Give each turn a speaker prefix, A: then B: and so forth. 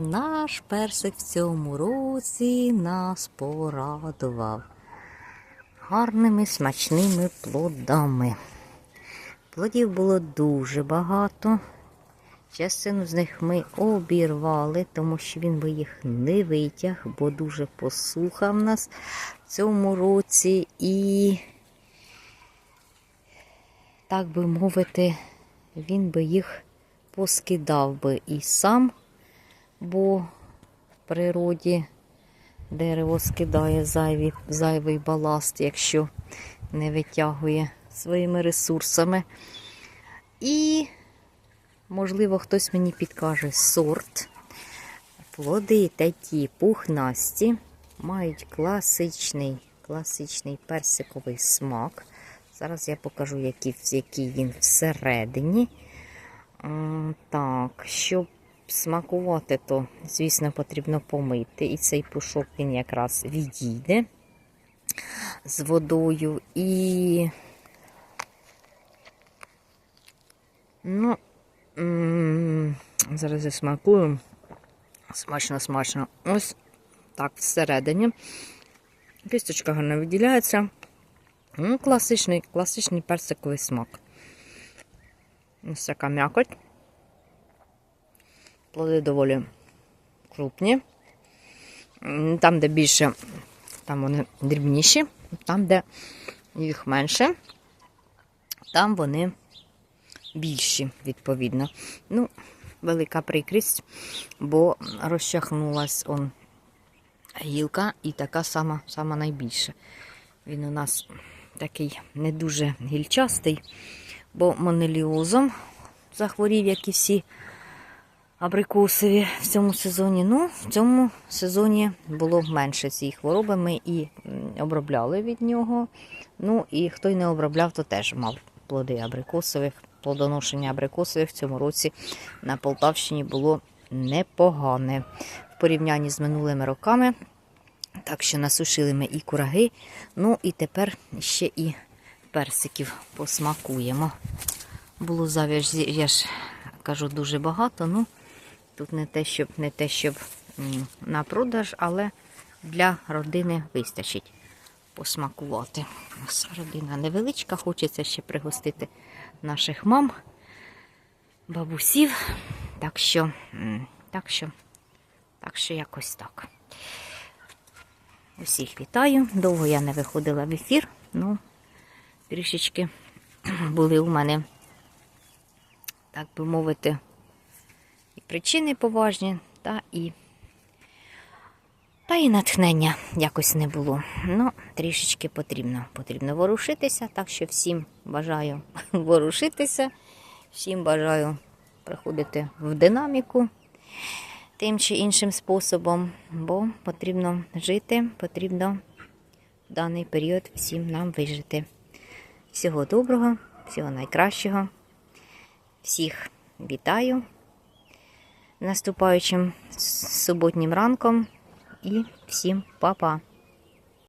A: Наш персик в цьому році нас порадував гарними смачними плодами. Плодів було дуже багато. Частину з них ми обірвали, тому що він би їх не витяг, бо дуже посуха в нас в цьому році. І, так би мовити, він би їх поскидав би і сам, бо в природі дерево скидає зайві, зайвий баласт, якщо не витягує своїми ресурсами. І, можливо, хтось мені підкаже сорт. Плоди такі пухнасті, мають класичний, класичний персиковий смак. Зараз я покажу, який, який він всередині. Так, щоб смакувати, то, звісно, потрібно помити. І цей пушок він якраз відійде з водою. І ну, зараз я смакую. Смачно, смачно. Ось так всередині. Кісточка гарно виділяється. Ну, класичний, класичний персиковий смак. Ось така м'якоть. Плоди доволі крупні. Там, де більше, там вони дрібніші, там, де їх менше, там вони більші, відповідно. Ну, велика прикрість, бо розчахнулась он гілка і така сама, сама найбільша. Він у нас такий не дуже гільчастий, бо монеліозом захворів, як і всі абрикосові в цьому сезоні. Ну, в цьому сезоні було менше цієї хвороби. Ми і обробляли від нього. Ну і хто й не обробляв, то теж мав плоди абрикосових. Плодоношення абрикосових в цьому році на Полтавщині було непогане в порівнянні з минулими роками. Так що насушили ми і кураги, ну і тепер ще і персиків посмакуємо. Було зав'яж, я ж кажу, дуже багато. Ну, тут не те, щоб не те, щоб на продаж, але для родини вистачить посмакувати. У нас родина невеличка, хочеться ще пригостити наших мам, бабусів. Так що, так що, так що якось так. Усіх вітаю. Довго я не виходила в ефір. Ну, трішечки були у мене, так би мовити, причини поважні, та і, та і натхнення якось не було. Ну, трішечки потрібно. Потрібно ворушитися. Так що всім бажаю ворушитися, всім бажаю приходити в динаміку тим чи іншим способом, бо потрібно жити, потрібно в даний період всім нам вижити. Всього доброго, всього найкращого. Всіх вітаю наступаючим суботнім ранком і всім па-па!